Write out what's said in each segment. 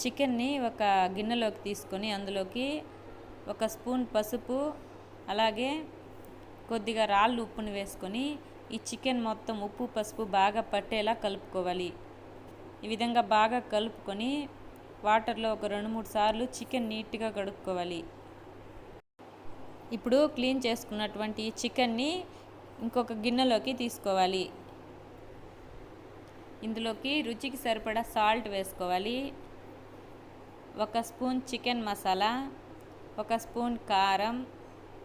చికెన్ని ఒక గిన్నెలోకి తీసుకొని అందులోకి ఒక స్పూన్ పసుపు అలాగే కొద్దిగా రాళ్ళు ఉప్పుని వేసుకొని ఈ చికెన్ మొత్తం ఉప్పు పసుపు బాగా పట్టేలా కలుపుకోవాలి. ఈ విధంగా బాగా కలుపుకొని వాటర్లో ఒక రెండు మూడు సార్లు చికెన్ నీట్గా కడుక్కోవాలి. ఇప్పుడు క్లీన్ చేసుకున్నటువంటి ఈ చికెన్ని ఇంకొక గిన్నెలోకి తీసుకోవాలి. ఇందులోకి రుచికి సరిపడా సాల్ట్ వేసుకోవాలి. ఒక స్పూన్ చికెన్ మసాలా ఒక స్పూన్ కారం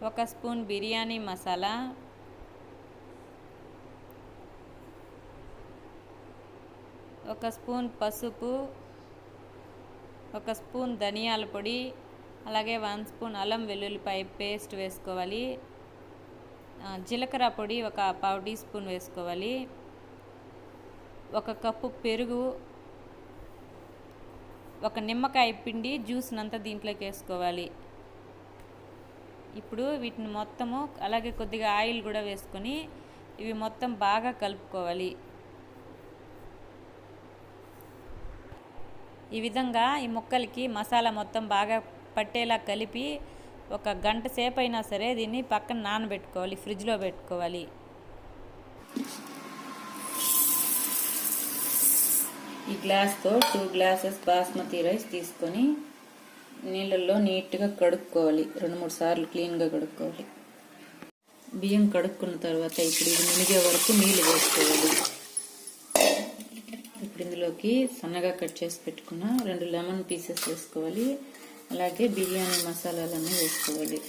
ఒక స్పూన్ బిర్యానీ మసాలా ఒక స్పూన్ పసుపు ఒక స్పూన్ ధనియాల పొడి అలాగే వన్ స్పూన్ అల్లం వెల్లుల్లిపాయ పేస్ట్ వేసుకోవాలి. జీలకర్ర పొడి ఒక పావు టీ స్పూన్ వేసుకోవాలి. ఒక కప్పు పెరుగు ఒక నిమ్మకాయ పిండి జ్యూస్నంతా దీంట్లోకి వేసుకోవాలి. ఇప్పుడు వీటిని మొత్తము అలాగే కొద్దిగా ఆయిల్ కూడా వేసుకొని ఇవి మొత్తం బాగా కలుపుకోవాలి. ఈ విధంగా ఈ ముక్కలకి మసాలా మొత్తం బాగా పట్టేలా కలిపి ఒక గంట సేపు అయినా సరే దీన్ని పక్కన నానబెట్టుకోవాలి ఫ్రిడ్జ్లో పెట్టుకోవాలి. ఈ గ్లాస్తో టూ గ్లాసెస్ బాస్మతి రైస్ తీసుకొని నీళ్ళల్లో నీట్గా కడుక్కోవాలి. రెండు మూడు సార్లు క్లీన్గా కడుక్కోవాలి. బియ్యం కడుక్కున్న తర్వాత ఇప్పుడు ఇది మునిగే వరకు నీళ్ళు వేసుకోవాలి. ఇప్పుడు ఇందులోకి సన్నగా కట్ చేసి పెట్టుకున్న రెండు లెమన్ పీసెస్ వేసుకోవాలి. అలాగే బిర్యానీ మసాలాలన్నీ వేసుకోవాలి.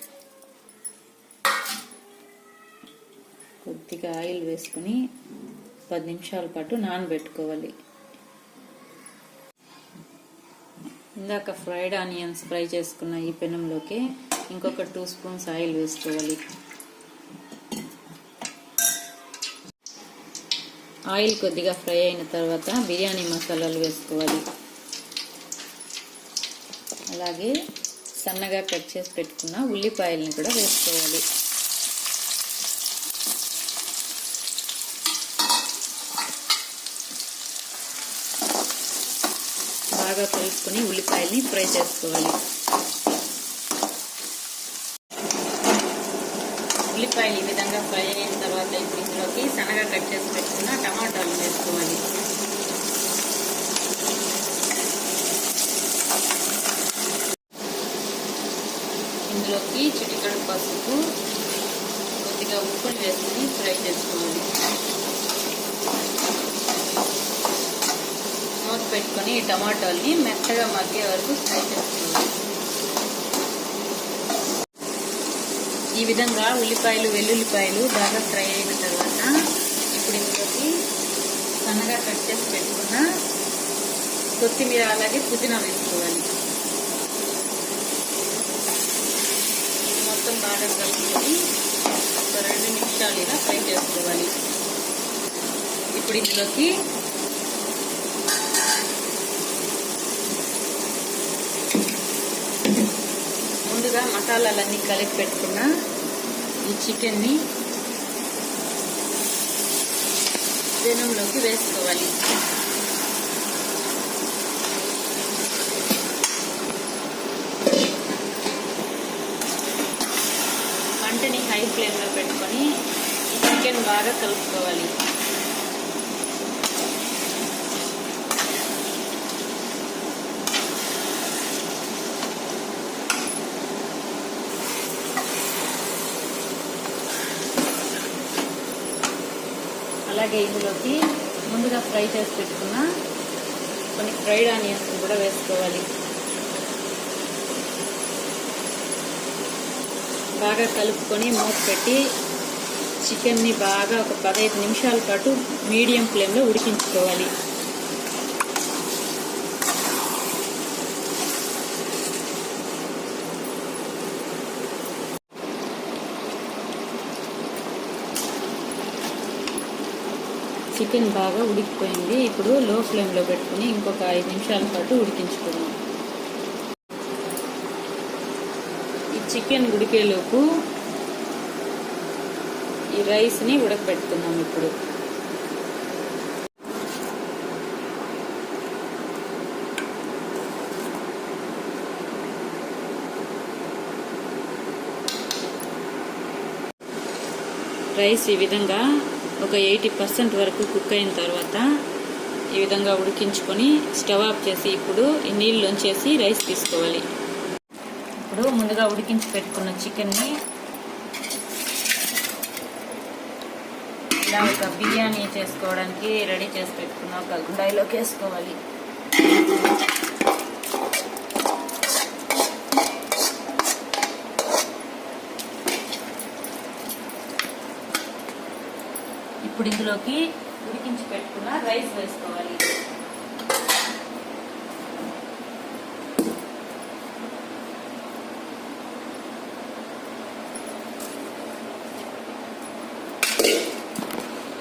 కొద్దిగా ఆయిల్ వేసుకుని పది నిమిషాల పాటు నానబెట్టుకోవాలి. ఇందాక ఫ్రైడ్ ఆనియన్స్ ఫ్రై చేసుకున్న ఈ పెనంలోకి ఇంకొక టూ స్పూన్స్ ఆయిల్ వేసుకోవాలి. ఆయిల్ కొద్దిగా ఫ్రై అయిన తర్వాత బిర్యానీ మసాలాలు వేసుకోవాలి. అలాగే సన్నగా కట్ చేసి పెట్టుకున్న ఉల్లిపాయలను కూడా వేసుకోవాలి. బాగా కలుపుకొని ఉల్లిపాయల్ని ఫ్రై చేసుకోవాలి. ఉల్లిపాయలు ఈ విధంగా ఫ్రై అయిన తర్వాత ఇప్పుడు ఇందులోకి సన్నగా కట్ చేసి పెట్టుకున్న టమాటాలు వేసుకోవాలి. ఇందులోకి చిటికడు పసుపు కొద్దిగా ఉప్పుని వేసుకొని ఫ్రై చేసుకోవాలి. పెట్టుకొని ఈ టమాటాల్ని మెత్తగా మగ్గే వరకు ఫ్రై చేసుకోవాలి ఈ విధంగా ఉల్లిపాయలు వెల్లుల్లిపాయలు బాగా ఫ్రై అయిన తర్వాత ఇప్పుడు ఇందులోకి సన్నగా కట్ చేసి పెట్టుకున్న కొత్తిమీర అలాగే పుదీనా వేసుకోవాలి. మొత్తం బాగా కలుపుకొని ఒక రెండు నిమిషాలు ఇలా ఫ్రై చేసుకోవాలి. ఇప్పుడు ఇందులోకి ముందుగా మసాలాలన్నీ కలిపి పెట్టుకున్న ఈ చికెన్ని పెనంలోకి వేసుకోవాలి. మంటని హై ఫ్లేమ్లో పెట్టుకొని ఈ చికెన్ బాగా కలుపుకోవాలి. అలాగే ఇందులోకి ముందుగా ఫ్రై చేసి పెట్టుకున్న కొన్ని ఫ్రైడ్ ఆనియన్స్ కూడా వేసుకోవాలి. బాగా కలుపుకొని మూత పెట్టి చికెన్ని బాగా ఒక పదహైదు నిమిషాల పాటు మీడియం ఫ్లేమ్లో ఉడికించుకోవాలి. చికెన్ బాగా ఉడికిపోయింది. ఇప్పుడు లో ఫ్లేమ్లో పెట్టుకుని ఇంకొక ఐదు నిమిషాల పాటు ఉడికించుకుందాం. ఈ చికెన్ ఉడికేలోపు ఈ రైస్ని ఉడకబెట్టుకుందాం ఇప్పుడు. రైస్ ఈ విధంగా ఒక ఎయిటీ పర్సెంట్ వరకు కుక్ అయిన తర్వాత ఈ విధంగా ఉడికించుకొని స్టవ్ ఆఫ్ చేసి ఇప్పుడు నీళ్ళుంచేసి రైస్ తీసుకోవాలి. ఇప్పుడు ముందుగా ఉడికించి పెట్టుకున్న చికెన్ని ఇలా ఒక బిర్యానీ చేసుకోవడానికి రెడీ చేసి పెట్టుకున్న ఒక గుండాయిలోకి వేసుకోవాలి. ఇప్పుడు ఇందులోకి ఉడికించి పెట్టుకున్న రైస్ వేసుకోవాలి.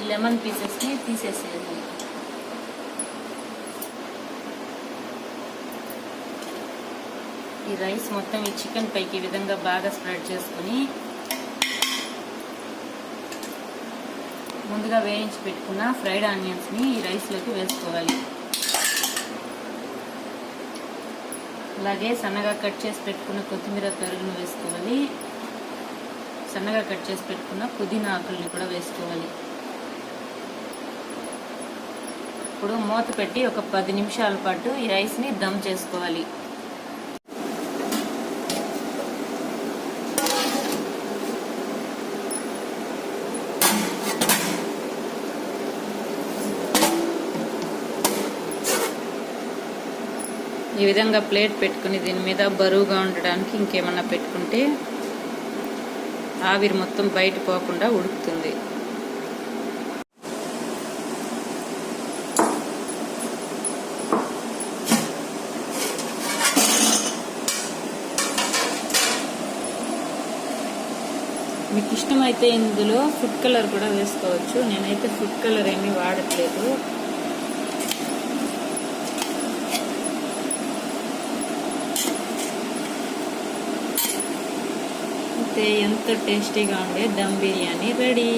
లెమన్ పీసెస్ని తీసేసేయాలి ఈ రైస్ మొత్తం ఈ చికెన్ పైకి ఈ విధంగా బాగా స్ప్రెడ్ చేసుకుని ముందుగా వేయించి పెట్టుకున్న ఫ్రైడ్ ఆనియన్స్ని ఈ రైస్లోకి వేసుకోవాలి. అలాగే సన్నగా కట్ చేసి పెట్టుకున్న కొత్తిమీర పెరుగును వేసుకోవాలి. సన్నగా కట్ చేసి పెట్టుకున్న పుదీనా ఆకుల్ని కూడా వేసుకోవాలి. ఇప్పుడు మూత పెట్టి ఒక పది నిమిషాల పాటు ఈ రైస్ని దమ్ చేసుకోవాలి. ఈ విధంగా ప్లేట్ పెట్టుకుని దీని మీద బరువుగా ఉండడానికి ఇంకేమన్నా పెట్టుకుంటే ఆవిరి మొత్తం బయట పోకుండా ఉడుకుతుంది. మీకు ఇష్టమైతే ఇందులో ఫుడ్ కలర్ కూడా వేసుకోవచ్చు. నేనైతే ఫుడ్ కలర్ ఏమీ వాడట్లేదు. ఎంత టేస్టీగా ఉండే దమ్ బిర్యానీ రెడీ.